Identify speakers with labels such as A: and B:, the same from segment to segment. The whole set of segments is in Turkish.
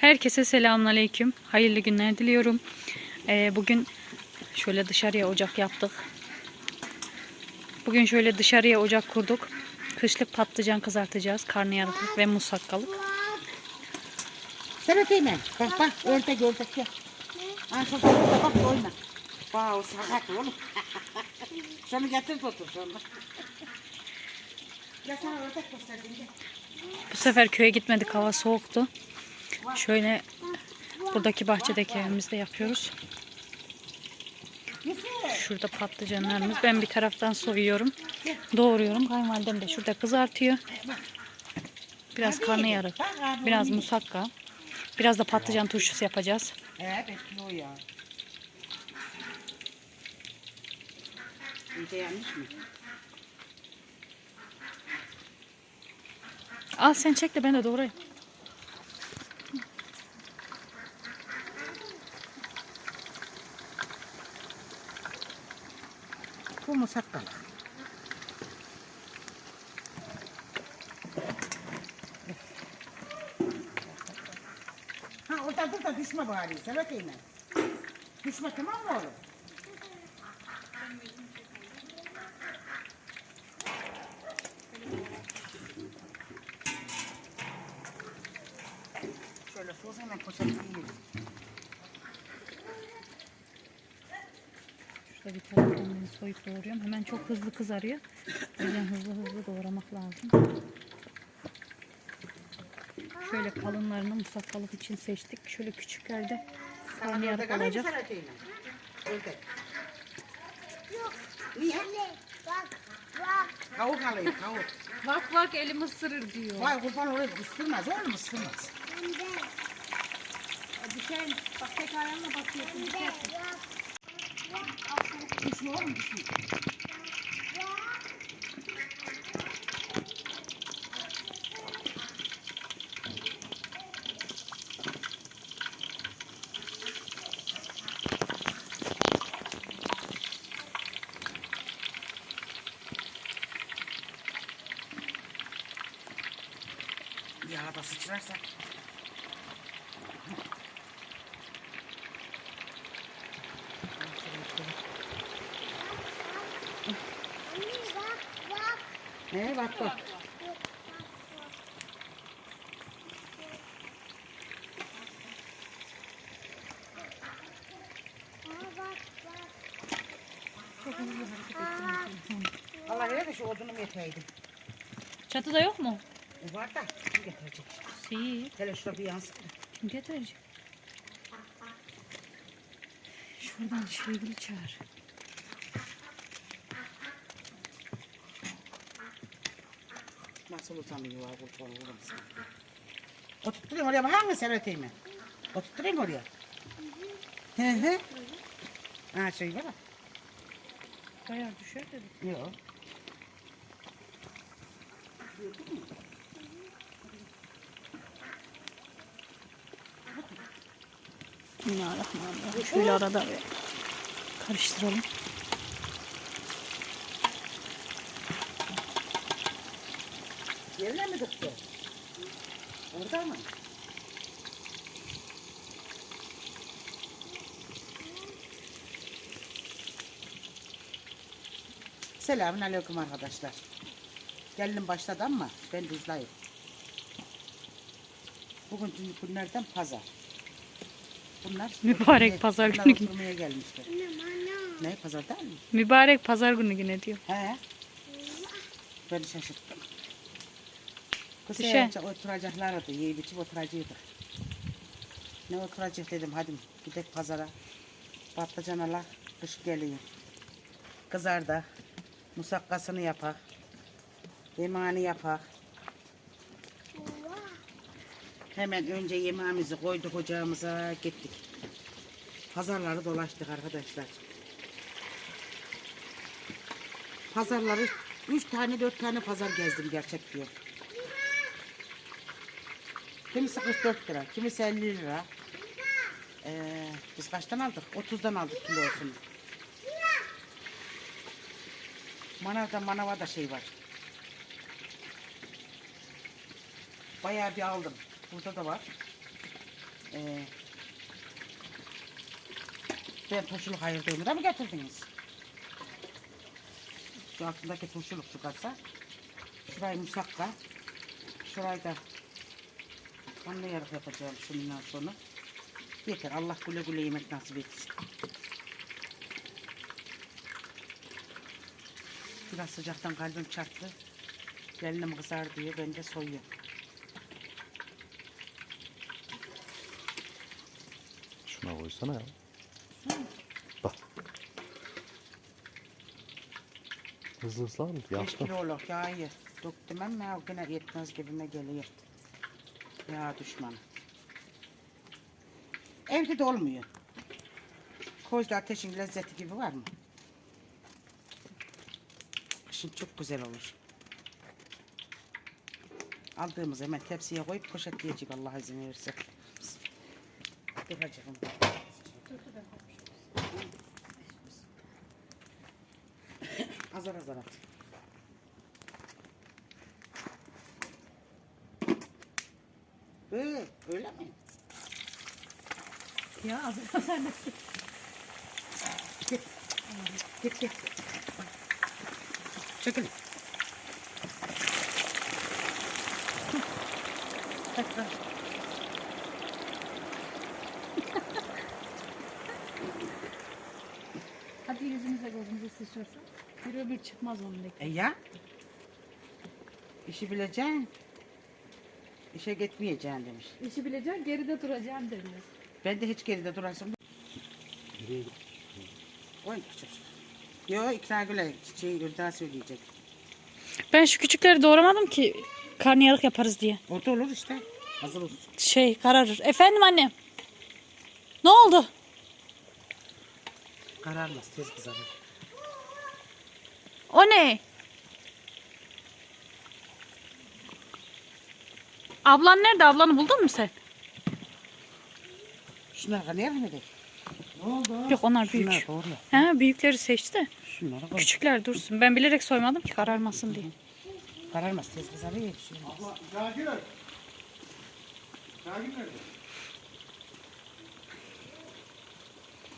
A: Herkese selamünaleyküm. Hayırlı günler diliyorum. Ee, bugün şöyle dışarıya ocak yaptık. Bugün şöyle dışarıya ocak kurduk. Kışlık patlıcan kızartacağız. Karnıyarık ve musakkalık.
B: Sen öteyim ben. Bak bak ördek ördek. Ay şurada burada bak oyna. Bak o sakat oğlum. Şunu getir de otur sonra. Gel sana ördek gösterdim gel.
A: Bu sefer köye gitmedik. Hava soğuktu. Şöyle buradaki bahçedeki evimizde yapıyoruz. Şurada patlıcanlarımız. Ben bir taraftan soyuyorum. Doğruyorum. Kayınvalidem de şurada kızartıyor. Biraz karnıyarık. Biraz musakka. Biraz da patlıcan turşusu yapacağız.
B: Mı?
A: Al sen çek de ben de doğrayayım.
B: Bu musakkalı. Ha orada dur da düşme bari. Sen öteyim ben. Düşme tamam mı oğlum? Şöyle sos hemen poşetini yiyelim.
A: Şurada bir taraftan ben soyup doğruyorum. Hemen çok hızlı kızarıyor. O yüzden hızlı hızlı doğramak lazım. Şöyle kalınlarını musakkalık için seçtik. Şöyle küçüklerde karnıyarık olacak.
B: Niye?
C: Bak, bak.
B: Tavuk alayım tavuk.
A: Bak bak elim ısırır diyor.
B: Vay kurban olayım ısırmaz oğlum ısırmaz.
A: Düşer. Bak tek ayağınla basıyorsun.
B: Düşme Yağa da sıçrarsa. He bak bak.
C: Aa, bak, bak.
B: Allah hele şu odunu yeteydim.
A: Çatıda yok mu?
B: E var da kim getirecek?
A: İyi.
B: Hele şurada bir yansın.
A: Kim getirecek? Şuradan Şevgül'ü çağır.
B: Var kurban olurum sana. Oturtturayım oraya bak sen öteyim ben? Oturtturayım oraya. Hı hı. Ha şey var.
A: Bayağı düşer dedi.
B: Yok.
A: Bismillahirrahmanirrahim. Şöyle arada karıştıralım.
B: Yerine mi dıktı? Orada mı? Selamun aleyküm arkadaşlar. Geldim başladı ama ben düzlayım. Bugün günlerden pazar. Bunlar
A: Mübarek
B: oturmaya-
A: pazar günü
B: oturmaya gelmişler. Ne pazar değil mi?
A: Mübarek pazar günü yine diyor.
B: He. Ben şaşırttım. Kız
A: Düşen.
B: seyahatçi oturacaklardı. Yiyip içip oturacaktık. Ne oturacak dedim hadi gidelim pazara. Patlıcan alak. Kış geliyor. Kızar da musakkasını yapak. Yemeğini yapak. Hemen önce yemeğimizi koyduk ocağımıza gittik. Pazarları dolaştık arkadaşlar. Pazarları üç tane dört tane pazar gezdim gerçek diyor. Kimisi 44 lira, kimisi 50 lira. Ee, biz kaçtan aldık? 30'dan aldık kilosunu. Manavda manava da şey var. Bayağı bir aldım. Burada da var. Ee, ben turşuluk ayırdığımı da mı getirdiniz? Şu altındaki turşuluk şu kasa. Şurayı musakka. Şurayı da anlayarak yapacağım şundan sonra. Yeter Allah güle güle yemek nasip etsin. Biraz sıcaktan kalbim çarptı. Gelinim kızar diyor ben de soyuyorum.
D: Şuna koysana ya. Bak. Hızlı hızlı al.
B: 5
D: Yaktın.
B: kiloluk yağı döktüm ama o yine yetmez gibime geliyor. Yağ düşmanı. Evde de olmuyor. Kozda ateşin lezzeti gibi var mı? Şimdi çok güzel olur. Aldığımız hemen tepsiye koyup poşetleyecek Allah izin verirse. Dur hacığım. Azar azar at. Ee, öyle mi?
A: Ya sen de.
B: Git. Git git. Çekil. Tekrar.
A: Hadi yüzümüze gözümüze sıçrasın. Bir öbür çıkmaz onun
B: E ya? İşi bileceksin. İşe gitmeyeceksin demiş.
A: İşi bileceksin geride duracağım derler.
B: Ben de hiç geride durasım. Oy küçük. Yo ikna güle çiçeği ürden söyleyecek.
A: Ben şu küçükleri doğramadım ki karnıyarık yaparız diye.
B: O da olur işte. Hazır olsun.
A: Şey kararır. Efendim anne. Ne oldu?
B: Kararmaz tez kızarır.
A: O ne? Ablan nerede? Ablanı buldun mu sen?
B: Şunlar kanıyor mu dedik?
A: Yok onlar büyük.
B: Şunlar doğru.
A: He, büyükleri seçti de.
B: Şunları koy.
A: Küçükler dursun. Ben bilerek soymadım ki kararmasın diye.
B: Kararmaz tez kızarıyor. Şunlar.
E: Yagir. Yagir nerede?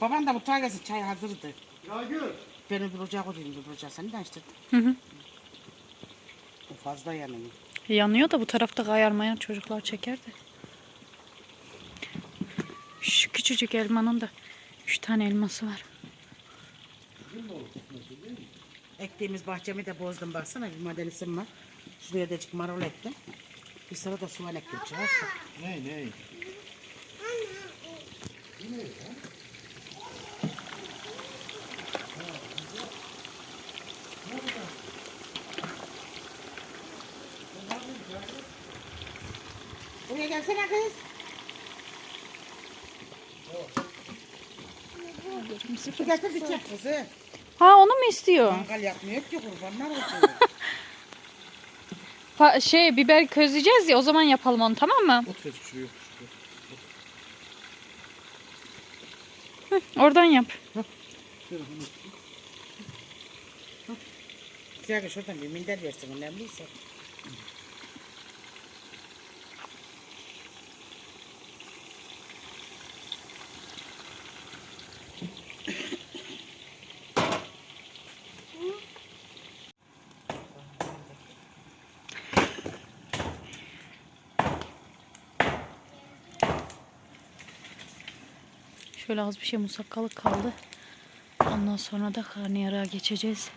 B: Baban da mutfağa gelsin çay hazırdı.
E: Yagir.
B: Ben öbür ocağa koydum öbür ocağa. Sen de açtın.
A: Hı hı.
B: O fazla yanıyor.
A: Yanıyor da bu tarafta kayarmayan çocuklar çeker de. Şu küçücük elmanın da üç tane elması var.
B: Ektiğimiz bahçemi de bozdum baksana bir madenisim var. Şuraya da çık marul ektim. Bir sıra da soğan ektim çıkarsa.
E: Ne ne?
B: Buraya gelsene kız. Su getir bir çek kızı.
A: Ha onu mu istiyor?
B: Mangal yapmıyor ki kurbanlar olsun.
A: Pa- şey biber közleyeceğiz ya o zaman yapalım onu tamam mı?
E: Şuraya.
A: Hı, oradan yap.
B: Güzel şuradan bir minder versin önemliyse.
A: Şöyle az bir şey musakkalık kaldı. Ondan sonra da karnıyarığa geçeceğiz.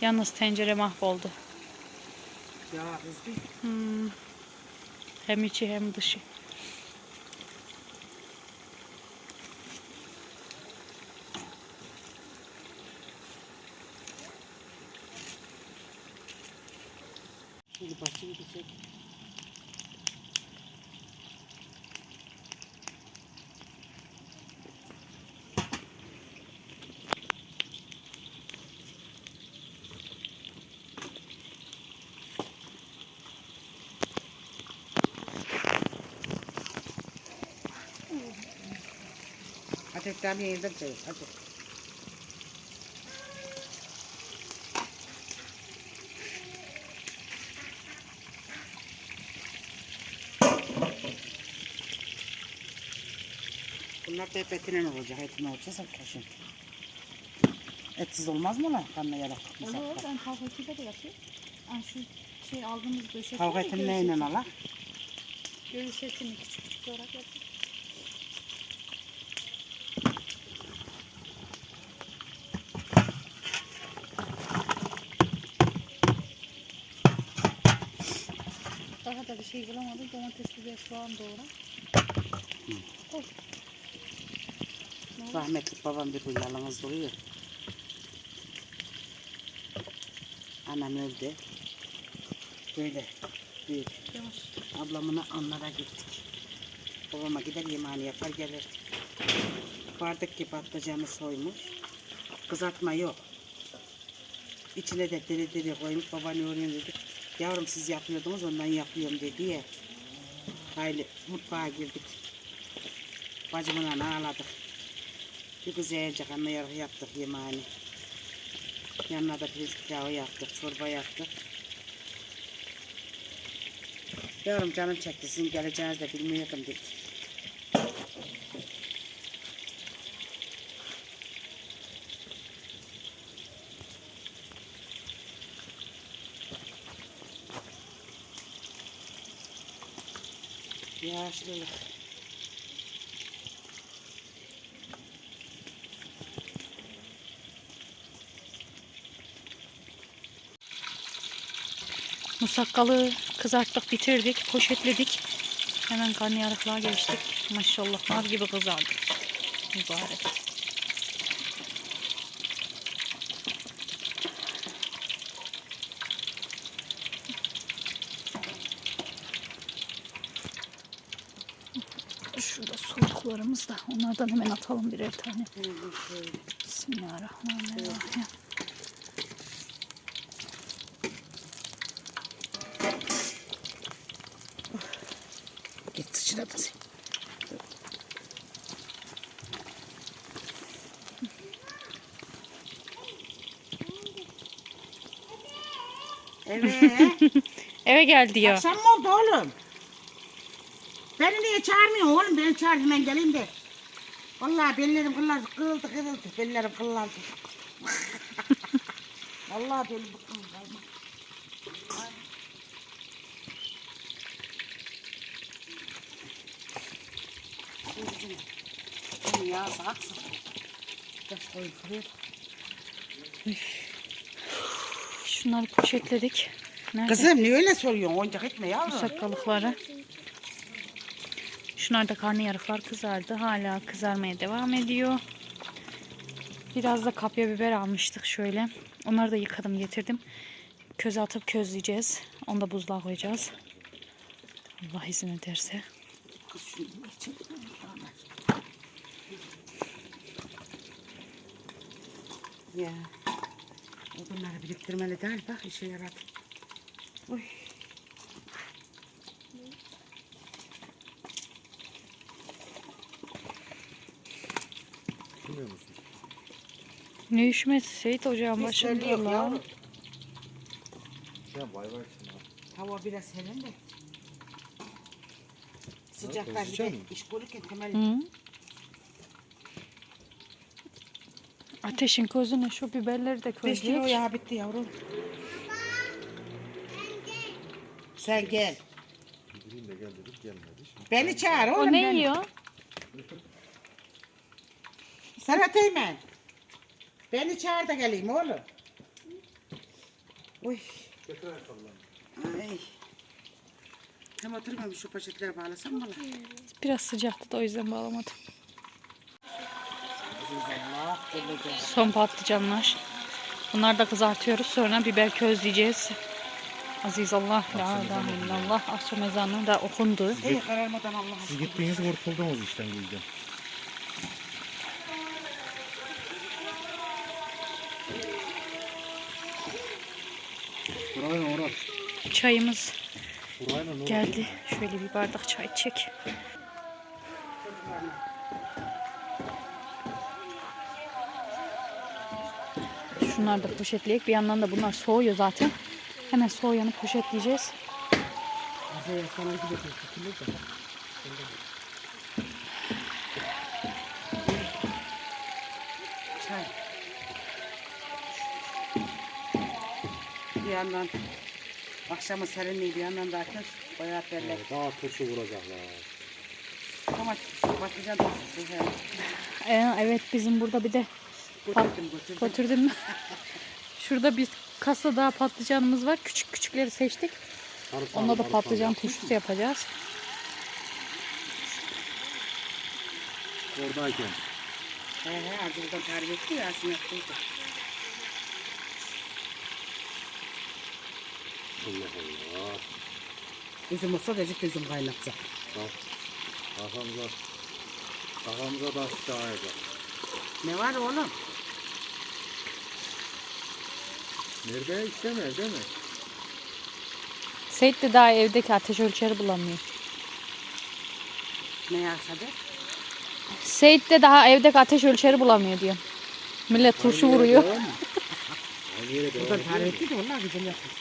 A: Yalnız tencere mahvoldu.
B: Ya hızlı.
A: Hmm. Hem içi hem dışı.
B: hafiften bir indir çayı. Hadi. Bunlar da hep etinden olacak. Etin olacağız arkadaşım. Etsiz olmaz mı lan? Kanla yarak.
A: Olur olur. Ben kahvekide de yapayım. Yani şu şey aldığımız döşek.
B: Kahvetin neyle ala?
A: Göğüs etini küçük küçük olarak yapayım. Daha da bir şey bulamadım. Domates, biber, soğan doğra. Koy.
B: Rahmetli babam bir gün yalnız duruyor. Anam öldü. Böyle.
A: Yavaş.
B: Ablamına onlara gittik. Babama gider yemeğini yapar gelir. Bardak ki patlıcanı soymuş. Kızartma yok. İçine de diri diri koymuş. Baba ne oluyor. Yavrum siz yapıyordunuz ondan yapıyorum dedi ya. Hayli mutfağa girdik. Bacımla ağladık. Bir güzelce kanlayarak yaptık yemeğini. Yanına da pirinç pilavı yaptık, çorba yaptık. Yavrum canım çekti sizin geleceğinizi de bilmiyordum dedi. Yaşlılık.
A: Musakkalı kızarttık, bitirdik, poşetledik. Hemen karnıyarıklığa geçtik. Maşallah nar gibi kızardı. Mübarek. Şurada soğuklarımız da. Onlardan hemen atalım birer tane. Bismillahirrahmanirrahim.
B: Git sıçradı sen. Evet.
A: Eve gel diyor.
B: Akşam mı oldu oğlum? Beni niye çağırmıyorsun oğlum? Beni çağır hemen geleyim de. Vallahi bellerim kıllar kırıldı kırıldı. Bellerim kıllandı. Vallahi benim kıllandı. Şimdi ya saksı. Taş koyun.
A: Şunları poşetledik. Nerede?
B: Kızım niye öyle soruyorsun? Oyuncak etme yavrum.
A: Musakkalıkları. Şunlar da karnıyarıklar kızardı. Hala kızarmaya devam ediyor. Biraz da kapya biber almıştık şöyle. Onları da yıkadım getirdim. Köze atıp közleyeceğiz. Onu da buzluğa koyacağız. Allah izin ederse.
B: Ya. Odunları biriktirmeli değil bak işe yaradı. Uy.
D: Bilmiyor musun?
A: Ne üşümesi Seyit ocağın
B: Hiç
A: başında.
B: yok yavrum.
D: Sen vay vay şimdi.
B: Hava biraz serin de. Sıcakta bir de
D: misin?
B: iş bulurken temel
A: Hı. Ateşin közüne şu biberleri de
B: 5 kilo
A: közleyek.
B: yağ bitti yavrum. Sen gel.
D: Gideyim de gel dedik gelmedi. Şimdi
B: Beni çağır oğlum.
A: O ne
B: beni.
A: yiyor?
B: Eymen. Beni çağır da geleyim oğlum. Uy. Ay. Tam oturmamış şu poşetleri bağlasam bana.
A: Biraz sıcaktı da o yüzden bağlamadım. Son patlıcanlar. Bunları da kızartıyoruz. Sonra biber közleyeceğiz. Aziz Allah, la ilahe illallah. Akşam ezanı da okundu.
B: Allah'a
D: Siz gittiğiniz kurtuldunuz işten gücden.
A: çayımız geldi. Şöyle bir bardak çay çek. Şunları da poşetleyek. Bir yandan da bunlar soğuyor zaten. Hemen soğuyanı poşetleyeceğiz.
B: Çay. Bir yandan akşamın serinliği bir yandan da ateş bayağı terler.
D: Daha turşu vuracaklar.
B: Domates, patlıcan da güzel.
A: Ee, evet bizim burada bir de
B: Götürdüm götürdüm.
A: götürdün mü? Şurada bir kasa daha patlıcanımız var. Küçük küçükleri seçtik.
D: Sarımsak,
A: Onunla da
D: sarımsak
A: patlıcan turşusu yapacağız.
D: Oradayken.
B: He he az buradan tarif etti ya aslında yaptıydı.
D: Allah Allah.
B: Üzüm olsa da azıcık üzüm kaynatacak.
D: Bak. Kafamıza. Kafamıza da sıçrayacak.
B: Ne var oğlum?
D: Nerede? İşte mi? Evde mi?
A: Seyit de daha evdeki ateş ölçeri bulamıyor.
B: Ne yaşadı?
A: Seyit de daha evdeki ateş ölçeri bulamıyor diyor. Millet turşu
D: Aynı yere
A: vuruyor.
D: devam mı? Aynı yere devam
B: Buradan
D: ediyor
B: tarif
D: mu?
B: etti de vallahi güzel yapmış.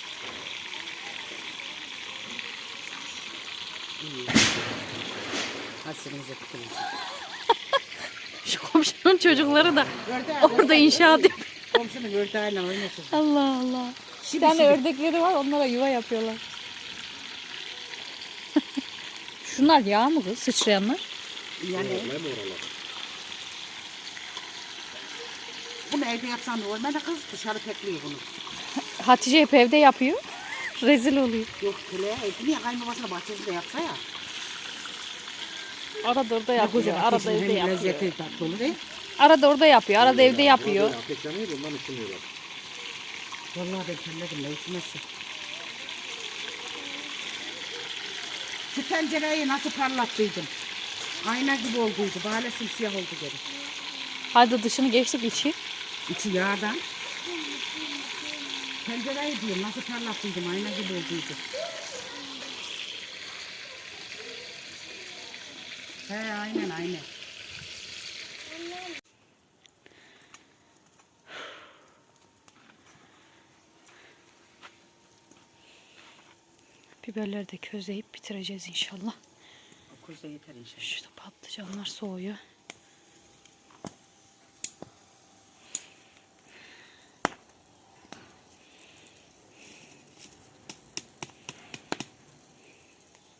A: Şu komşunun çocukları da orada inşaat yapıyor.
B: Komşunun gördüğüyle oynasın.
A: Allah Allah. Bir
B: Şimdi
A: tane
B: şimdi.
A: ördekleri var onlara yuva yapıyorlar. Şunlar yağ mı kız sıçrayanlar?
B: Yani
D: oralar?
B: bunu evde yapsan da olmaz da kız dışarı tekliyor bunu.
A: Hatice hep evde yapıyor. Rezil oluyor.
B: Yok kule evde niye kayınbabasına bahçesinde yapsa ya.
A: Arada orada yapıyor. Arada evde
B: hem
A: yapıyor.
B: Lezzeti tatlı olur değil.
A: Arada orada yapıyor. Arada evde yapıyor.
D: Ateş yanıyor da ondan ısınıyorlar.
B: Vallahi ben terledim ne içmesi. Şu tencereyi nasıl parlattıydım. Ayna gibi olduydu. Böyle simsiyah oldu geri.
A: Hadi dışını geçtik içi.
B: İçi yağdan. Tencereyi diyorum nasıl parlattıydım. Ayna gibi olduydu. He aynen aynen.
A: Biberleri de közleyip bitireceğiz inşallah.
B: O yeter inşallah.
A: Şurada patlıcanlar soğuyor.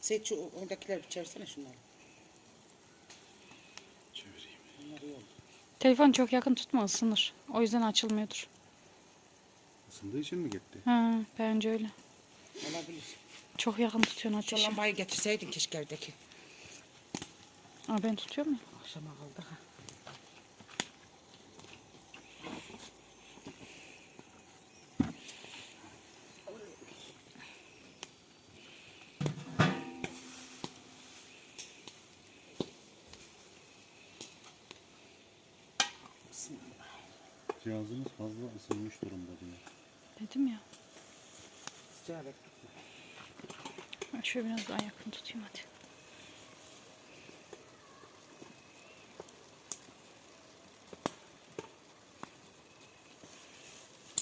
B: Seç şu oradakileri bir çevirsene şunları.
D: Çevireyim.
B: Bunlar iyi oldu.
A: Telefon çok yakın tutma ısınır. O yüzden açılmıyordur.
D: Isındığı için mi gitti?
A: Ha, bence öyle.
B: Olabilir.
A: Çok yakın tutuyorsun
B: Şu
A: ateşi.
B: lambayı getirseydin keşke evdeki.
A: Aa, ben tutuyor muyum?
B: Akşama kaldı ha.
D: Cihazımız fazla ısınmış durumda diyor.
A: Dedim ya.
B: Sıcağı.
A: Ben şöyle biraz daha yakın tutayım hadi.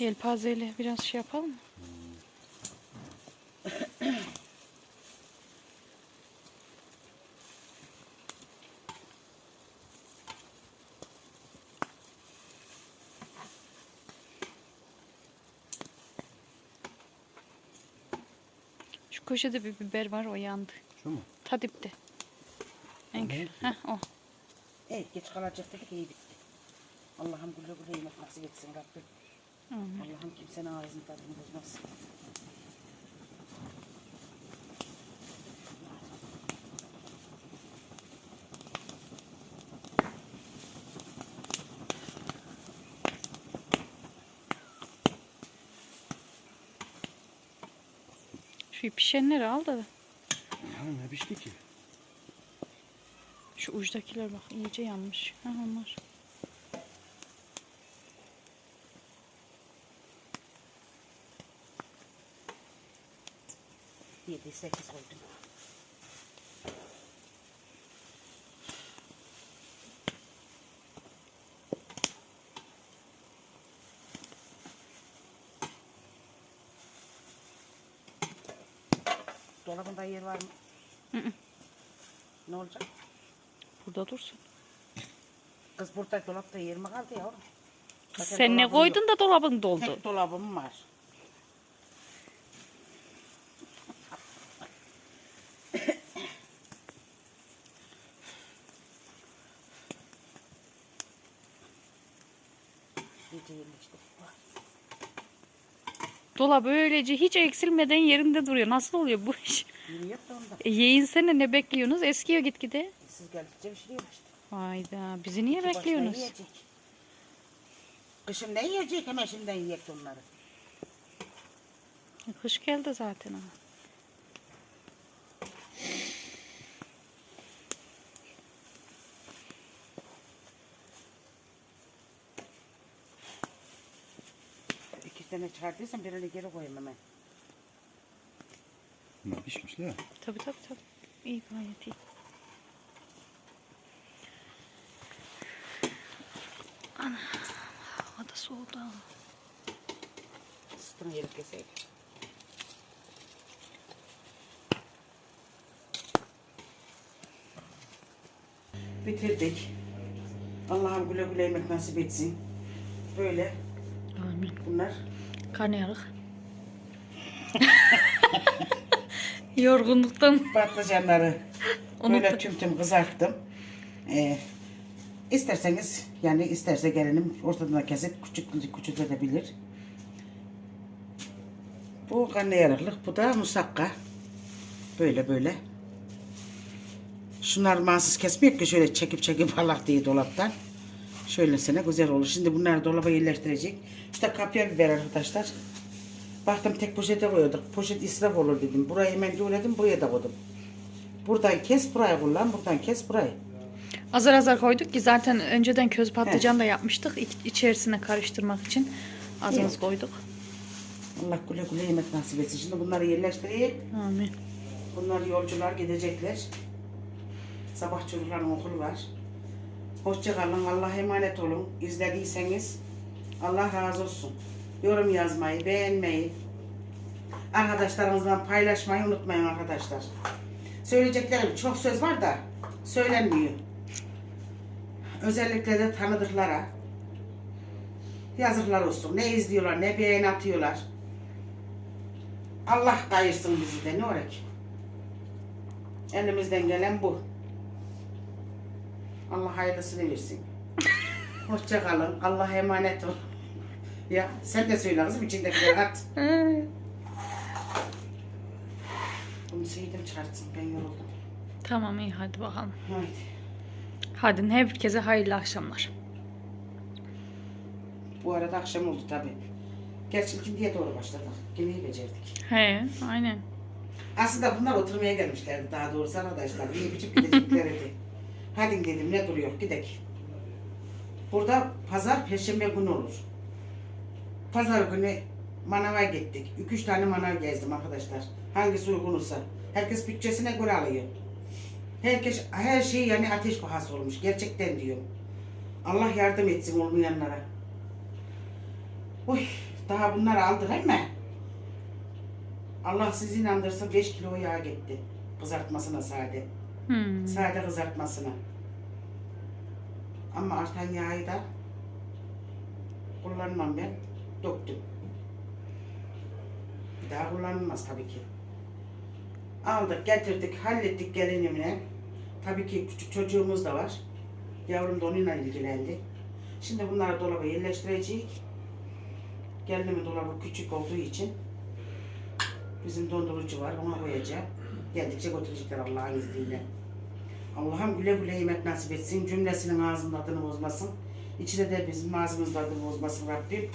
A: Yelpazeyle biraz şey yapalım mı? Köşede bir biber var o yandı.
D: Şu mu?
A: Ta dipte. En Heh, o.
B: Evet geç kalacak dedik iyi bitti. Allah'ım güle güle yemek nasip etsin Rabbim. Allah'ım kimsenin ağzını tadını bozmasın.
A: Şu pişenleri al da
D: Ya ne pişti ki?
A: şu uçtakiler bak iyice yanmış. Ha onlar.
B: Yedi sekiz koydum. Dolabında yer var mı?
A: Hı hı.
B: Ne olacak?
A: Burada dursun.
B: Kız burada dolapta yer mi kaldı yavrum? Zaten
A: Sen ne
B: dolabım
A: koydun
B: yok.
A: da dolabın doldu.
B: Tek dolabım var. iyice yerleştir. Bak.
A: Dolap öylece hiç eksilmeden yerinde duruyor. Nasıl oluyor bu iş?
B: Ondan.
A: E, ne bekliyorsunuz? Eskiyor gitgide.
B: Siz geldikçe bir şey işte.
A: Hayda bizi niye
B: İki
A: bekliyorsunuz?
B: Kışın ne yiyecek hemen şimdiden yiyecek onları.
A: Kış geldi zaten ama.
B: İki tane çıkartıysam birini geri koyayım hemen.
D: Bunlar pişmiş la.
A: Tabii tabii tabii. İyi gayet iyi. Ana, hava da soğudu. ama.
B: Sıtını yedik keseydik. Bitirdik. Allah'ım güle güle yemek nasip etsin. Böyle
A: Amin.
B: bunlar.
A: Karnıyarık. Yorgunluktan
B: Patlıcanları böyle
A: da-
B: tüm tüm kızarttım. Ee, isterseniz yani isterse gelinim ortadan kesip küçük küçültebilir. Bu karnıyarıklık, bu da musakka. Böyle böyle. Şunlar mahsus kesmeyip ki şöyle çekip çekip alak diye dolaptan. Şöylesine güzel olur. Şimdi bunları dolaba yerleştirecek. İşte kapya biber arkadaşlar. Baktım tek poşete koyuyorduk. Poşet israf olur dedim. Burayı hemen düğüledim, buraya da koydum. Buradan kes, buraya kullan. Buradan kes, burayı.
A: azar azar koyduk ki zaten önceden köz patlıcan da yapmıştık. İç- içerisine karıştırmak için az az koyduk.
B: Allah güle güle yemek nasip etsin. Şimdi bunları yerleştireyim.
A: Amin.
B: Bunlar yolcular gidecekler. Sabah çocukların okulu var. Hoşça kalın. Allah'a emanet olun. İzlediyseniz Allah razı olsun. Yorum yazmayı, beğenmeyi, arkadaşlarınızla paylaşmayı unutmayın arkadaşlar. Söyleyeceklerim çok söz var da söylenmiyor. Özellikle de tanıdıklara yazıklar olsun. Ne izliyorlar, ne beğeni atıyorlar. Allah kayırsın bizi de ne ki? Elimizden gelen bu. Allah hayırlısını versin. Hoşça kalın. Allah'a emanet ol. ya sen de söyle kızım içindekileri at. Bunu seyirdim çıkartsın ben yoruldum.
A: Tamam iyi hadi bakalım.
B: Haydi.
A: Hadi herkese hayırlı akşamlar.
B: Bu arada akşam oldu tabi. Gerçi ikindiye doğru başladık. Yemeği becerdik.
A: He aynen.
B: Aslında bunlar oturmaya gelmişlerdi daha doğrusu arkadaşlar. İyi biçip gideceklerdi. Hadi dedim ne duruyor gidek. Burada pazar perşembe günü olur. Pazar günü manava gittik. 2-3 tane manav gezdim arkadaşlar. Hangisi uygunsa. Herkes bütçesine göre alıyor. Herkes her şey yani ateş pahası olmuş. Gerçekten diyorum. Allah yardım etsin olmayanlara. Uy, daha bunları aldık ama Allah sizi inandırsın 5 kilo yağ gitti. Kızartmasına sade.
A: Hmm.
B: Sade kızartmasına. Ama artan yağı da kullanmam ben. Döktüm. Bir daha kullanılmaz tabii ki. Aldık, getirdik, hallettik gelinimle. Tabii ki küçük çocuğumuz da var. Yavrum da onunla ilgilendi. Şimdi bunları dolaba yerleştirecek. Gelinimin dolabı küçük olduğu için Bizim dondurucu var, ona koyacağım. Geldikçe götürecekler Allah'ın izniyle. Allah'ım güle güle yemek nasip etsin. Cümlesinin ağzının tadını bozmasın. İçine de bizim ağzımızın tadını bozmasın Rabbim.